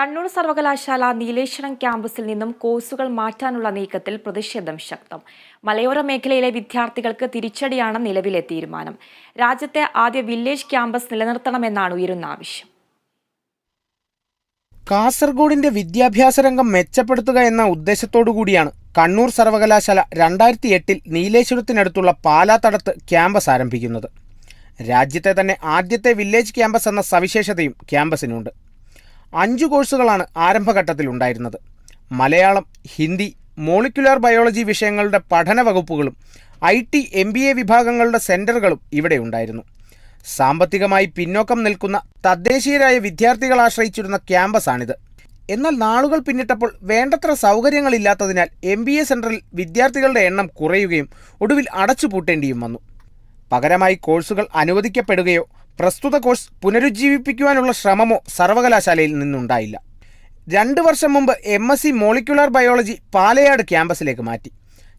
കണ്ണൂർ സർവകലാശാല നീലേശ്വരം ക്യാമ്പസിൽ നിന്നും കോഴ്സുകൾ മാറ്റാനുള്ള നീക്കത്തിൽ പ്രതിഷേധം ശക്തം. മലയോര മേഖലയിലെ വിദ്യാർത്ഥികൾക്ക് തിരിച്ചടിയാണ് നിലവിലെ തീരുമാനം. രാജ്യത്തെ ആദ്യ വില്ലേജ് ക്യാമ്പസ് നിലനിർത്തണമെന്നാണ് ഉയരുന്ന ആവശ്യം. കാസർഗോഡിന്റെ വിദ്യാഭ്യാസ രംഗം മെച്ചപ്പെടുത്തുക എന്ന ഉദ്ദേശത്തോടു കൂടിയാണ് കണ്ണൂർ സർവകലാശാല രണ്ടായിരത്തി എട്ടിൽ നീലേശ്വരത്തിനടുത്തുള്ള പാലാത്തടത്ത് ക്യാമ്പസ് ആരംഭിക്കുന്നത്. രാജ്യത്തെ തന്നെ ആദ്യത്തെ വില്ലേജ് ക്യാമ്പസ് എന്ന സവിശേഷതയും ക്യാമ്പസിനുണ്ട്. അഞ്ചു കോഴ്സുകളാണ് ആരംഭഘട്ടത്തിൽ ഉണ്ടായിരുന്നത്. മലയാളം ഹിന്ദി മോളിക്കുലാർ ബയോളജി വിഷയങ്ങളുടെ പഠന വകുപ്പുകളും I T M B A വിഭാഗങ്ങളുടെ സെന്ററുകളും ഇവിടെ ഉണ്ടായിരുന്നു. സാമ്പത്തികമായി പിന്നോക്കം നിൽക്കുന്ന തദ്ദേശീയരായ വിദ്യാർത്ഥികൾ ആശ്രയിച്ചിരുന്ന ക്യാമ്പസാണിത്. എന്നാൽ നാളുകൾ പിന്നിട്ടപ്പോൾ വേണ്ടത്ര സൗകര്യങ്ങളില്ലാത്തതിനാൽ എം ബി എ സെന്ററിൽ വിദ്യാർത്ഥികളുടെ എണ്ണം കുറയുകയും ഒടുവിൽ അടച്ചുപൂട്ടേണ്ടിയും വന്നു. പകരമായി കോഴ്സുകൾ അനുവദിക്കപ്പെടുകയോ പ്രസ്തുത കോഴ്സ് പുനരുജ്ജീവിപ്പിക്കുവാനുള്ള ശ്രമമോ സർവകലാശാലയിൽ നിന്നുണ്ടായില്ല. രണ്ട് വർഷം മുമ്പ് M S C molecular biology Palayad ക്യാമ്പസിലേക്ക് മാറ്റി.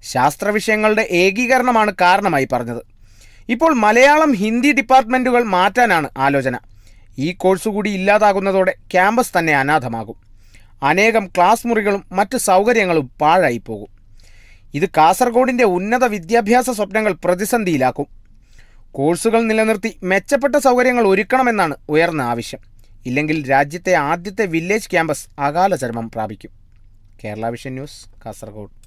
ശാസ്ത്രവിഷയങ്ങളുടെ ഏകീകരണമാണ് കാരണമായി പറഞ്ഞത്. ഇപ്പോൾ മലയാളം ഹിന്ദി ഡിപ്പാർട്ട്മെന്റുകൾ മാറ്റാനാണ് ആലോചന. ഈ കോഴ്സ് കൂടി ഇല്ലാതാകുന്നതോടെ ക്യാമ്പസ് തന്നെ അനാഥമാകും. അനേകം ക്ലാസ് മുറികളും മറ്റ് സൗകര്യങ്ങളും പാഴായിപ്പോകും. ഇത് കാസർഗോഡിന്റെ ഉന്നത വിദ്യാഭ്യാസ സ്വപ്നങ്ങൾ പ്രതിസന്ധിയിലാക്കും. കോഴ്സുകൾ നിലനിർത്തി മെച്ചപ്പെട്ട സൗകര്യങ്ങൾ ഒരുക്കണമെന്നാണ് ഉയർന്ന ആവശ്യം. ഇല്ലെങ്കിൽ രാജ്യത്തെ ആദ്യത്തെ വില്ലേജ് ക്യാമ്പസ് അകാല ചരമം പ്രാപിക്കും. Kerala vision news Kasaragod.